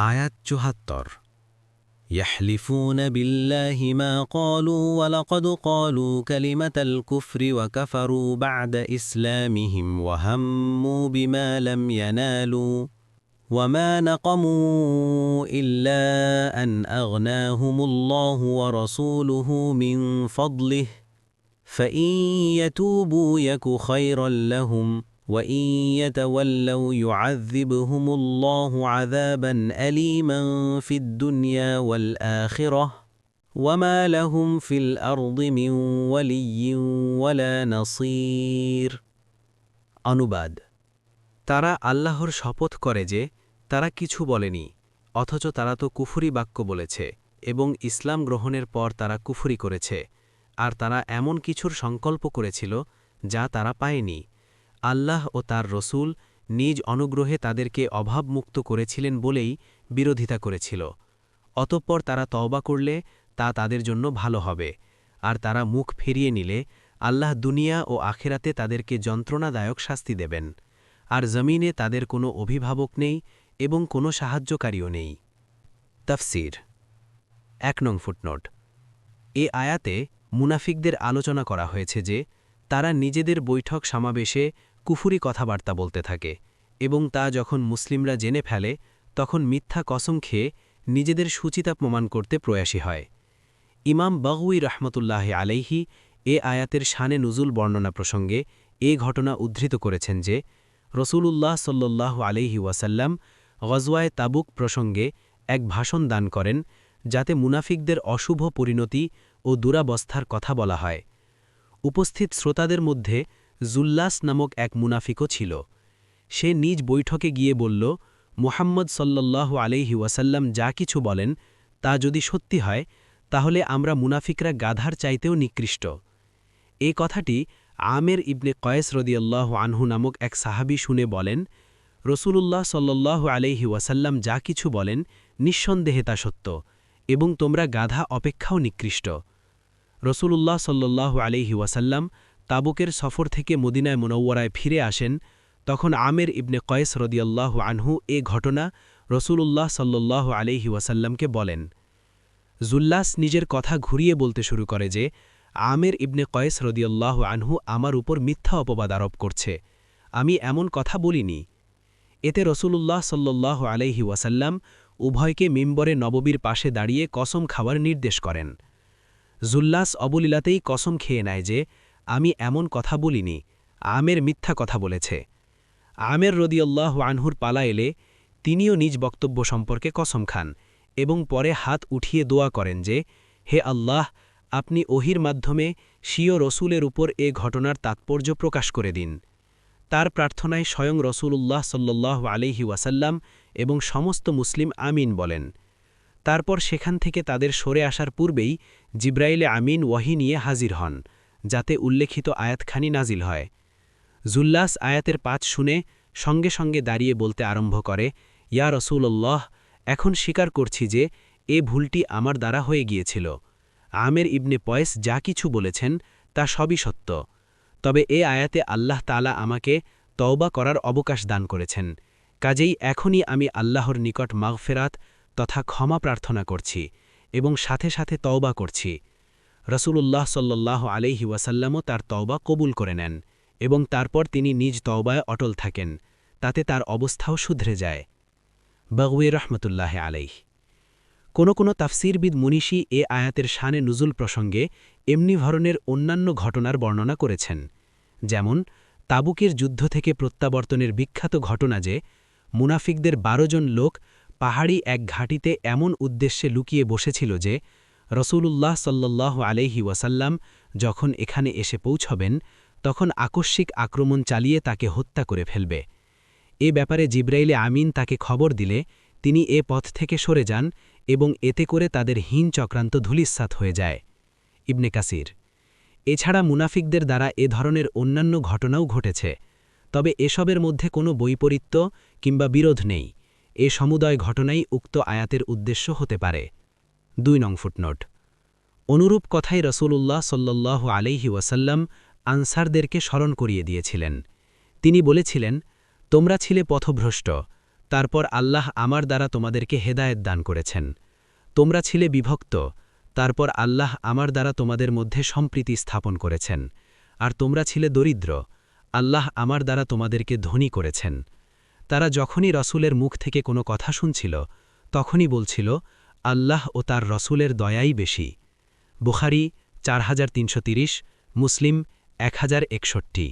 আয়াত চুহাত্তর يحلفون بالله ما قالوا ولقد قالوا كلمة الكفر وكفروا بعد إسلامهم وهموا بما لم ينالوا وما نقموا إلا أن أغناهم الله ورسوله من فضله فإن يتوبوا يك خيرا لهم وإن يتولوا يعذبهم الله عذابا أليما في الدنيا والآخرة وما لهم في الأرض من ولي ولا نصير অনুবাদ তারা আল্লাহর শপথ করে যে তারা কিছু বলেনি অথচ তারা তো কুফুরি বাক্য বলেছে এবং ইসলাম গ্রহণের পর তারা কুফুরি করেছে আর তারা এমন কিছুর সংকল্প করেছিল যা তারা পায়নি আল্লাহ ও তার রসুল নিজ অনুগ্রহে তাদেরকে অভাবমুক্ত করেছিলেন বলেই বিরোধিতা করেছিল। অতঃপর তারা তওবা করলে তা তাদের জন্য ভালো হবে। আর তারা মুখ ফিরিয়ে নিলে আল্লাহ দুনিয়া ও আখেরাতে তাদেরকে যন্ত্রণাদায়ক শাস্তি দেবেন। আর জমিনে তাদের কোনো অভিভাবক নেই এবং কোনো সাহায্যকারীও নেই। তফসির। এক নং ফুটনোট। এ আয়াতে মুনাফিকদের আলোচনা করা হয়েছে যে, তারা নিজেদের বৈঠক সমাবেশে কুফুরি কথাবার্তা বলতে থাকে এবং তা যখন মুসলিমরা জেনে ফেলে, তখন মিথ্যা কসম খেয়ে নিজেদের সুচিতা প্রমাণ করতে প্রয়াসী হয়। ইমাম বগুই রহমতুল্লাহ আলাইহি এ আয়াতের শানে নুজুল বর্ণনা প্রসঙ্গে এ ঘটনা উদ্ধৃত করেছেন যে, রসুলুল্লাহ সাল্লাহ আলহি ওয়াসাল্লাম গজওয়ায় তাবুক প্রসঙ্গে এক ভাষণ দান করেন, যাতে মুনাফিকদের অশুভ পরিণতি ও দুরাবস্থার কথা বলা হয়। উপস্থিত শ্রোতাদের মধ্যে জুল্লাস নামক এক মুনাফিকও ছিল। সে নিজ বৈঠকে গিয়ে বলল, মুহাম্মদ সাল্লাহ আলহি ওয়াসাল্লাম যা কিছু বলেন, তা যদি সত্যি হয়, তাহলে আমরা মুনাফিকরা গাধার চাইতেও নিকৃষ্ট। এ কথাটি আমের ইবনে কয়েস রদিয়াল্লাহ আনহু নামক এক সাহাবি শুনে বলেন, রসুলুল্লাহ সাল্লাহ আলহি ওয়াসাল্লাম যা কিছু বলেন, নিঃসন্দেহে তা সত্য এবং তোমরা গাধা অপেক্ষাও নিকৃষ্ট। রসুলুল্লাহ সাল্লাহ আলহি ওয়াসাল্লাম তাবুকের সফর থেকে মদিনায় মুনৌয়ারায় ফিরে আসেন, তখন আমের ইবনে কয়েস রদিয়াল্লাহ আনহু এ ঘটনা রসুলুল্লাহ সাল্লাহ আলহি ওয়াসাল্লামকে বলেন। জুল্লাস নিজের কথা ঘুরিয়ে বলতে শুরু করে যে, আমের ইবনে কয়েস রদিয়াল্লাহ আনহু আমার উপর মিথ্যা অপবাদ আরোপ করছে, আমি এমন কথা বলিনি। এতে রসুলুল্লাহ সাল্লাহ আলহি ওয়াসাল্লাম উভয়কে মিম্বরে নববীর পাশে দাঁড়িয়ে কসম খাওয়ার নির্দেশ করেন। জুল্লাস অবলীলাতেই কসম খেয়ে নেয় যে আমি এমন কথা বলিনি, আমের মিথ্যা কথা বলেছে। আমের রদিয়াল্লাহ আনহুর পালা এলে তিনিও নিজ বক্তব্য সম্পর্কে কসম খান এবং পরে হাত উঠিয়ে দোয়া করেন যে, হে আল্লাহ, আপনি ওহির মাধ্যমে স্বীয় রসুলের উপর এ ঘটনার তাৎপর্য প্রকাশ করে দিন। তার প্রার্থনায় স্বয়ং রসুল্লাহ সাল্লাহ আলিহি ওয়াসাল্লাম এবং সমস্ত মুসলিম আমিন বলেন। তারপর সেখান থেকে তাদের সরে আসার পূর্বেই জিব্রাইলে আমিন ওয়াহি নিয়ে হাজির হন। যাতে উল্লেখিত আয়াতখানি নাজিল হয়। জুল্লাস আয়াতের পাঁচ শুনে সঙ্গে সঙ্গে দাঁড়িয়ে বলতে আরম্ভ করে, ইয়া রসুল্লাহ এখন স্বীকার করছি যে এ ভুলটি আমার দ্বারা হয়ে গিয়েছিল। আমের ইবনে পয়েস যা কিছু বলেছেন তা সবই সত্য। তবে এ আয়াতে আল্লাহ তালা আমাকে তওবা করার অবকাশ দান করেছেন। কাজেই এখনই আমি আল্লাহর নিকট মাগফেরাত তথা ক্ষমা প্রার্থনা করছি এবং সাথে সাথে তওবা করছি। রসুলুল্লাহ সাল্লাহ আলহি ওয়াসাল্লামও তার তওবা কবুল করে নেন এবং তারপর তিনি নিজ তওবায় অটল থাকেন, তাতে তার অবস্থাও শুধরে যায়। বগুয়ে রহমতুল্লাহ আলাইহ। কোনো কোনো তাফসিরবিদ মুনিশি এ আয়াতের শানে নুজুল প্রসঙ্গে এমনি ধরনের অন্যান্য ঘটনার বর্ণনা করেছেন, যেমন, তাবুকের যুদ্ধ থেকে প্রত্যাবর্তনের বিখ্যাত ঘটনা যে, মুনাফিকদের বারো জন লোক পাহাড়ি এক ঘাটিতে এমন উদ্দেশ্যে লুকিয়ে বসেছিল যে রসুলুল্লাহ সাল্লাহ আলহি ওয়াসাল্লাম যখন এখানে এসে পৌঁছবেন, তখন আকস্মিক আক্রমণ চালিয়ে তাকে হত্যা করে ফেলবে। এ ব্যাপারে জিব্রাইলে আমিন তাকে খবর দিলে, তিনি এ পথ থেকে সরে যান এবং এতে করে তাদের হীন চক্রান্ত ধুলিস্বাত হয়ে যায়। ইবনে কাসির। এছাড়া মুনাফিকদের দ্বারা এ ধরনের অন্যান্য ঘটনাও ঘটেছে, তবে এসবের মধ্যে কোনো বৈপরীত্য কিংবা বিরোধ নেই। এ সমুদয় ঘটনাই উক্ত আয়াতের উদ্দেশ্য হতে পারে। দুই নং ফুটনোট। অনুরূপ কথাই রসুলুল্লাহ সাল্লাহ আলহি ওয়াসাল্লাম আনসারদেরকে স্মরণ করিয়ে দিয়েছিলেন। তিনি বলেছিলেন, তোমরা ছিলে পথভ্রষ্ট, তারপর আল্লাহ আমার দ্বারা তোমাদেরকে হেদায়েত দান করেছেন। তোমরা ছিলে বিভক্ত, তারপর আল্লাহ আমার দ্বারা তোমাদের মধ্যে সম্প্রীতি স্থাপন করেছেন। আর তোমরা ছিলে দরিদ্র, আল্লাহ আমার দ্বারা তোমাদেরকে ধনী করেছেন। তারা যখনই রসুলের মুখ থেকে কোনো কথা শুনছিল, তখনই বলছিল আল্লাহ ও তার রসুলের দয়াই বেশি। বুখারি চার মুসলিম এক হাজার একষট্টি।